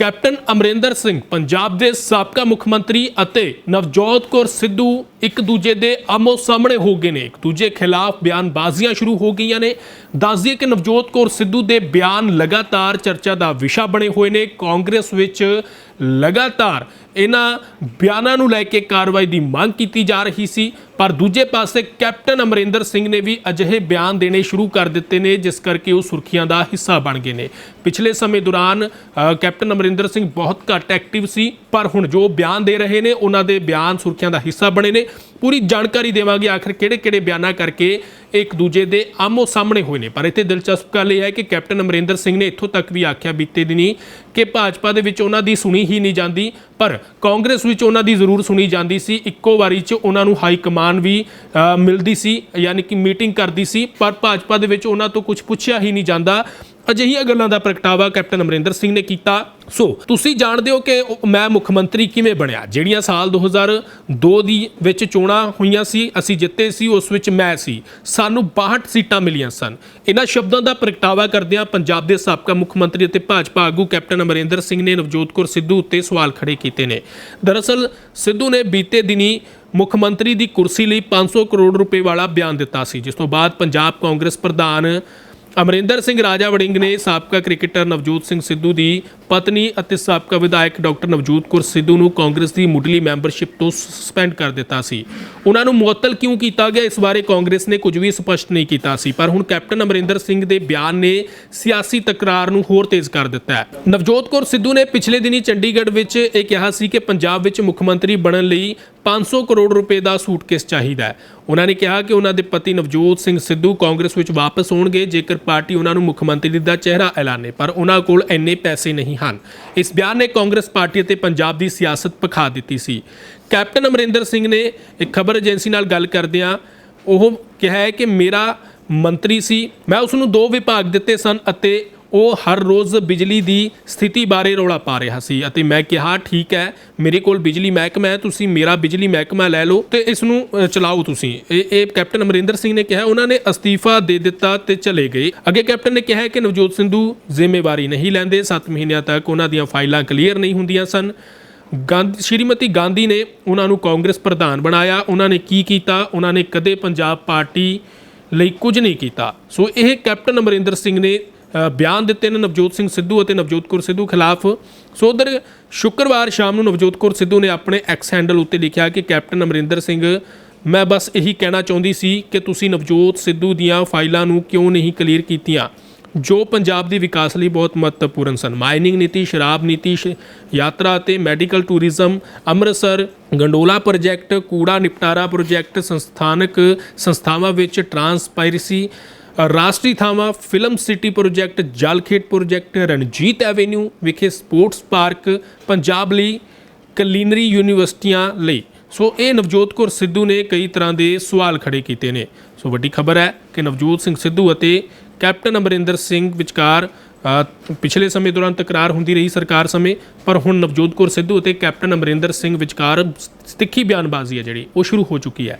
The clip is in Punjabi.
ਕੈਪਟਨ ਅਮਰਿੰਦਰ ਸਿੰਘ ਪੰਜਾਬ ਦੇ ਸਾਬਕਾ ਮੁੱਖ ਮੰਤਰੀ ਅਤੇ ਨਵਜੋਤ ਕੌਰ ਸਿੱਧੂ ਇੱਕ ਦੂਜੇ ਦੇ ਆਮੋ ਸਾਹਮਣੇ ਹੋ ਗਏ ਨੇ। ਇੱਕ ਦੂਜੇ ਖਿਲਾਫ ਬਿਆਨਬਾਜ਼ੀਆਂ ਸ਼ੁਰੂ ਹੋ ਗਈਆਂ ਨੇ। ਦੱਸ ਦਈਏ ਕਿ ਨਵਜੋਤ ਕੌਰ ਸਿੱਧੂ ਦੇ ਬਿਆਨ ਲਗਾਤਾਰ ਚਰਚਾ ਦਾ ਵਿਸ਼ਾ ਬਣੇ ਹੋਏ ਨੇ। ਕਾਂਗਰਸ ਵਿੱਚ ਲਗਾਤਾਰ ਇਹਨਾਂ ਬਿਆਨਾਂ ਨੂੰ ਲੈ ਕੇ ਕਾਰਵਾਈ ਦੀ ਮੰਗ ਕੀਤੀ ਜਾ ਰਹੀ ਸੀ। ਪਰ ਦੂਜੇ ਪਾਸੇ ਕੈਪਟਨ ਅਮਰਿੰਦਰ ਸਿੰਘ ਨੇ ਵੀ ਅਜਿਹੇ ਬਿਆਨ ਦੇਣੇ ਸ਼ੁਰੂ ਕਰ ਦਿੱਤੇ ਨੇ, ਜਿਸ ਕਰਕੇ ਉਹ ਸੁਰਖੀਆਂ ਦਾ ਹਿੱਸਾ ਬਣ ਗਏ ਨੇ। ਪਿਛਲੇ ਸਮੇਂ ਦੌਰਾਨ ਕੈਪਟਨ ਅਮਰਿੰਦਰ ਸਿੰਘ ਬਹੁਤ ਘੱਟ ਐਕਟਿਵ ਸੀ। ਪਰ ਹੁਣ ਜੋ ਬਿਆਨ ਦੇ ਰਹੇ ਨੇ, ਉਹਨਾਂ ਦੇ ਬਿਆਨ ਸੁਰਖੀਆਂ ਦਾ ਹਿੱਸਾ ਬਣੇ ਨੇ। ਪੂਰੀ ਜਾਣਕਾਰੀ ਦੇਵਾਂਗੇ ਆਖਰ ਕਿਹੜੇ-ਕਿਹੜੇ ਬਿਆਨਾਂ ਕਰਕੇ ਇੱਕ ਦੂਜੇ ਦੇ ਆਮੋ ਸਾਹਮਣੇ ਹੋਏ ਨੇ। ਪਰ ਇੱਥੇ ਦਿਲਚਸਪ ਗੱਲ ਇਹ ਹੈ ਕਿ ਕੈਪਟਨ ਅਮਰਿੰਦਰ ਸਿੰਘ ਨੇ ਇੱਥੋਂ ਤੱਕ ਵੀ ਆਖਿਆ ਬੀਤੇ ਦਿਨੀ ਕਿ ਭਾਜਪਾ ਦੇ ਵਿੱਚ ਉਹਨਾਂ ਦੀ ਸੁਣੀ ਹੀ ਨਹੀਂ ਜਾਂਦੀ, ਪਰ ਕਾਂਗਰਸ ਵਿੱਚ ਉਹਨਾਂ ਦੀ ਜ਼ਰੂਰ ਸੁਣੀ ਜਾਂਦੀ ਸੀ। ਇੱਕੋ ਵਾਰੀ 'ਚ ਉਹਨਾਂ ਨੂੰ ਹਾਈ ਕਮਾਨ ਵੀ ਮਿਲਦੀ ਸੀ, ਯਾਨੀ ਕਿ ਮੀਟਿੰਗ ਕਰਦੀ ਸੀ, ਪਰ ਭਾਜਪਾ ਦੇ ਵਿੱਚ ਉਹਨਾਂ ਤੋਂ ਕੁਝ ਪੁੱਛਿਆ ਹੀ ਨਹੀਂ ਜਾਂਦਾ। ਅਜਿਹੀਆਂ ਗੱਲਾਂ ਦਾ ਪ੍ਰਗਟਾਵਾ ਕੈਪਟਨ ਅਮਰਿੰਦਰ ਸਿੰਘ ਨੇ ਕੀਤਾ। ਸੋ, ਤੁਸੀਂ ਜਾਣਦੇ ਹੋ ਕਿ ਮੈਂ ਮੁੱਖ ਮੰਤਰੀ ਕਿਵੇਂ ਬਣਿਆ? ਜਿਹੜੀਆਂ ਸਾਲ 2002 ਦੀ ਵਿੱਚ ਚੋਣਾਂ ਹੋਈਆਂ ਸੀ, ਅਸੀਂ ਜਿੱਤੇ ਸੀ, ਉਸ ਵਿੱਚ ਮੈਂ ਸੀ। ਸਾਨੂੰ 62 ਸੀਟਾਂ ਮਿਲੀਆਂ ਸਨ। ਇਹਨਾਂ ਸ਼ਬਦਾਂ ਦਾ ਪ੍ਰਗਟਾਵਾ ਕਰਦਿਆਂ ਪੰਜਾਬ ਦੇ ਸਾਬਕਾ ਮੁੱਖ ਮੰਤਰੀ ਅਤੇ ਭਾਜਪਾ ਆਗੂ ਕੈਪਟਨ ਅਮਰਿੰਦਰ ਸਿੰਘ ਨੇ ਨਵਜੋਤ ਕੌਰ ਸਿੱਧੂ ਉੱਤੇ ਸਵਾਲ ਖੜੇ ਕੀਤੇ ਨੇ। ਦਰਅਸਲ, ਸਿੱਧੂ ਨੇ ਬੀਤੇ ਦਿਨੀ ਮੁੱਖ ਮੰਤਰੀ ਦੀ ਕੁਰਸੀ ਲਈ 500 ਕਰੋੜ ਰੁਪਏ ਵਾਲਾ ਬਿਆਨ ਦਿੱਤਾ ਸੀ, ਜਿਸ ਤੋਂ ਬਾਅਦ ਪੰਜਾਬ ਕਾਂਗਰਸ ਪ੍ਰਧਾਨ ਅਮਰਿੰਦਰ ਸਿੰਘ ਰਾਜਾ ਵੜਿੰਗ ਨੇ ਸਾਬਕਾ ਕ੍ਰਿਕਟਰ ਨਵਜੋਤ ਸਿੰਘ ਸਿੱਧੂ ਦੀ ਪਤਨੀ ਅਤੇ ਸਾਬਕਾ ਵਿਧਾਇਕ ਡਾਕਟਰ ਨਵਜੋਤ ਕੌਰ ਸਿੱਧੂ ਨੂੰ ਕਾਂਗਰਸ ਦੀ ਮੁੱਢਲੀ ਮੈਂਬਰਸ਼ਿਪ ਤੋਂ ਸਸਪੈਂਡ ਕਰ ਦਿੱਤਾ ਸੀ। ਉਹਨਾਂ ਨੂੰ ਮੁਅੱਤਲ ਕਿਉਂ ਕੀਤਾ ਗਿਆ? ਇਸ ਬਾਰੇ ਕਾਂਗਰਸ ਨੇ ਕੁਝ ਵੀ ਸਪਸ਼ਟ ਨਹੀਂ ਕੀਤਾ ਸੀ। ਪਰ ਹੁਣ ਕੈਪਟਨ ਅਮਰਿੰਦਰ ਸਿੰਘ ਦੇ ਬਿਆਨ ਨੇ ਸਿਆਸੀ ਤਕਰਾਰ ਨੂੰ ਹੋਰ ਤੇਜ਼ ਕਰ ਦਿੱਤਾ ਹੈ। ਨਵਜੋਤ ਕੌਰ ਸਿੱਧੂ ਨੇ ਪਿਛਲੇ ਦਿਨੀ ਚੰਡੀਗੜ੍ਹ ਵਿੱਚ ਇਹ ਕਿਹਾ ਸੀ ਕਿ ਪੰਜਾਬ ਵਿੱਚ ਮੁੱਖ ਮੰਤਰੀ ਬਣਨ ਲਈ 500 ਕਰੋੜ ਰੁਪਏ ਦਾ ਸੂਟਕੇਸ ਚਾਹੀਦਾ ਹੈ। ਉਹਨਾਂ ਨੇ ਕਿਹਾ ਕਿ ਉਹਨਾਂ ਦੇ ਪਤੀ ਨਵਜੋਤ ਸਿੰਘ ਸਿੱਧੂ ਕਾਂਗਰਸ ਵਿੱਚ ਵਾਪਸ ਹੋਣਗੇ ਜੇਕਰ ਪਾਰਟੀ ਉਹਨਾਂ ਨੂੰ ਮੁੱਖ ਮੰਤਰੀ ਦਾ ਚਿਹਰਾ ਐਲਾਨੇ, ਪਰ ਉਹਨਾਂ ਕੋਲ ਇੰਨੇ ਪੈਸੇ ਨਹੀਂ ਹਨ। ਇਸ ਬਿਆਨ ਨੇ ਕਾਂਗਰਸ ਪਾਰਟੀ ਅਤੇ ਪੰਜਾਬ ਦੀ ਸਿਆਸਤ ਪਖਾ ਦਿੱਤੀ ਸੀ। ਕੈਪਟਨ ਅਮਰਿੰਦਰ ਸਿੰਘ ਨੇ ਇੱਕ ਖਬਰ ਏਜੰਸੀ ਨਾਲ ਗੱਲ ਕਰਦਿਆਂ ਉਹ ਕਿਹਾ ਹੈ ਕਿ ਮੇਰਾ ਮੰਤਰੀ ਸੀ, ਮੈਂ ਉਸ ਨੂੰ ਦੋ ਵਿਭਾਗ ਦਿੱਤੇ ਸਨ ਅਤੇ ਉਹ ਹਰ ਰੋਜ਼ ਬਿਜਲੀ ਦੀ ਸਥਿਤੀ ਬਾਰੇ ਰੌਲਾ ਪਾ ਰਿਹਾ ਸੀ ਅਤੇ ਮੈਂ ਕਿਹਾ, ਠੀਕ ਹੈ, ਮੇਰੇ ਕੋਲ ਬਿਜਲੀ ਮਹਿਕਮਾ ਹੈ, ਤੁਸੀਂ ਮੇਰਾ ਬਿਜਲੀ ਮਹਿਕਮਾ ਲੈ ਲਓ ਤੇ ਇਸ ਨੂੰ ਚਲਾਓ ਤੁਸੀਂ। ਇਹ ਇਹ ਕੈਪਟਨ ਅਮਰਿੰਦਰ ਸਿੰਘ ਨੇ ਕਿਹਾ, ਉਹਨਾਂ ਨੇ ਅਸਤੀਫਾ ਦੇ ਦਿੱਤਾ ਤੇ ਚਲੇ ਗਏ। ਅੱਗੇ ਕੈਪਟਨ ਨੇ ਕਿਹਾ ਕਿ ਨਵਜੋਤ ਸਿੰਧੂ ਜ਼ਿੰਮੇਵਾਰੀ ਨਹੀਂ ਲੈਂਦੇ 7 ਮਹੀਨਿਆਂ ਤੱਕ ਉਹਨਾਂ ਦੀਆਂ ਫਾਈਲਾਂ ਕਲੀਅਰ ਨਹੀਂ ਹੁੰਦੀਆਂ ਸਨ। ਗਾਂਧੀ, ਸ਼੍ਰੀਮਤੀ ਗਾਂਧੀ ਨੇ ਉਹਨਾਂ ਨੂੰ ਕਾਂਗਰਸ ਪ੍ਰਧਾਨ ਬਣਾਇਆ, ਉਹਨਾਂ ਨੇ ਕੀ ਕੀਤਾ? ਉਹਨਾਂ ਨੇ ਕਦੇ ਪੰਜਾਬ ਪਾਰਟੀ ਲਈ ਕੁਝ ਨਹੀਂ ਕੀਤਾ। ਸੋ ਇਹ ਕੈਪਟਨ ਅਮਰਿੰਦਰ ਸਿੰਘ ਨੇ ਬਿਆਨ ਦਿੱਤੇ ਨੇ ਨਵਜੋਤ ਸਿੰਘ ਸਿੱਧੂ ਅਤੇ ਨਵਜੋਤ ਕੌਰ ਸਿੱਧੂ ਖਿਲਾਫ। ਸੋ ਉਧਰ ਸ਼ੁੱਕਰਵਾਰ ਸ਼ਾਮ ਨੂੰ ਨਵਜੋਤ ਕੌਰ ਸਿੱਧੂ ਨੇ ਆਪਣੇ ਐਕਸ ਹੈਂਡਲ ਉੱਤੇ ਲਿਖਿਆ ਕਿ ਕੈਪਟਨ ਅਮਰਿੰਦਰ ਸਿੰਘ, ਮੈਂ ਬਸ ਇਹੀ ਕਹਿਣਾ ਚਾਹੁੰਦੀ ਸੀ ਕਿ ਤੁਸੀਂ ਨਵਜੋਤ ਸਿੱਧੂ ਦੀਆਂ ਫਾਈਲਾਂ ਨੂੰ ਕਿਉਂ ਨਹੀਂ ਕਲੀਅਰ ਕੀਤੀਆਂ? ਜੋ ਪੰਜਾਬ ਦੇ ਵਿਕਾਸ ਲਈ ਬਹੁਤ ਮਹੱਤਵਪੂਰਨ ਸਨ। ਮਾਈਨਿੰਗ ਨੀਤੀ, ਸ਼ਰਾਬ ਨੀਤੀ, ਸ਼- ਯਾਤਰਾ ਅਤੇ medical tourism Amritsar, gondola project ਕੂੜਾ ਨਿਪਟਾਰਾ ਪ੍ਰੋਜੈਕਟ ਸੰਸਥਾਨਕ ਸੰਸਥਾਵਾਂ ਵਿੱਚ ਟਰਾਂਸਪਾਇਰਸੀ ਰਾਸ਼ਟਰੀ ਥਾਵਾਂ ਫਿਲਮ ਸਿਟੀ ਪ੍ਰੋਜੈਕਟ ਜਲਖੇਡ ਪ੍ਰੋਜੈਕਟ, ਰਣਜੀਤ ਐਵੇਨਿਊ ਵਿਖੇ ਸਪੋਰਟਸ ਪਾਰਕ, ਪੰਜਾਬ ਲਈ ਕਲੀਨਰੀ ਯੂਨੀਵਰਸਿਟੀਆਂ ਲਈ। ਸੋ ਇਹ ਨਵਜੋਤ ਕੌਰ ਸਿੱਧੂ ਨੇ ਕਈ ਤਰ੍ਹਾਂ ਦੇ ਸਵਾਲ ਖੜੇ ਕੀਤੇ ਨੇ। ਸੋ ਵੱਡੀ ਖਬਰ ਹੈ ਕਿ ਨਵਜੋਤ ਸਿੰਘ ਸਿੱਧੂ ਅਤੇ ਕੈਪਟਨ ਅਮਰਿੰਦਰ ਸਿੰਘ ਵਿਚਕਾਰ ਪਿਛਲੇ ਸਮੇਂ ਦੌਰਾਨ ਤਕਰਾਰ ਹੁੰਦੀ ਰਹੀ ਸਰਕਾਰ ਸਮੇਂ, ਪਰ ਹੁਣ ਨਵਜੋਤ ਕੌਰ ਸਿੱਧੂ ਅਤੇ ਕੈਪਟਨ ਅਮਰਿੰਦਰ ਸਿੰਘ ਵਿਚਕਾਰ ਤਿੱਖੀ ਬਿਆਨਬਾਜ਼ੀ ਹੈ ਜਿਹੜੀ, ਉਹ ਸ਼ੁਰੂ ਹੋ ਚੁੱਕੀ ਹੈ।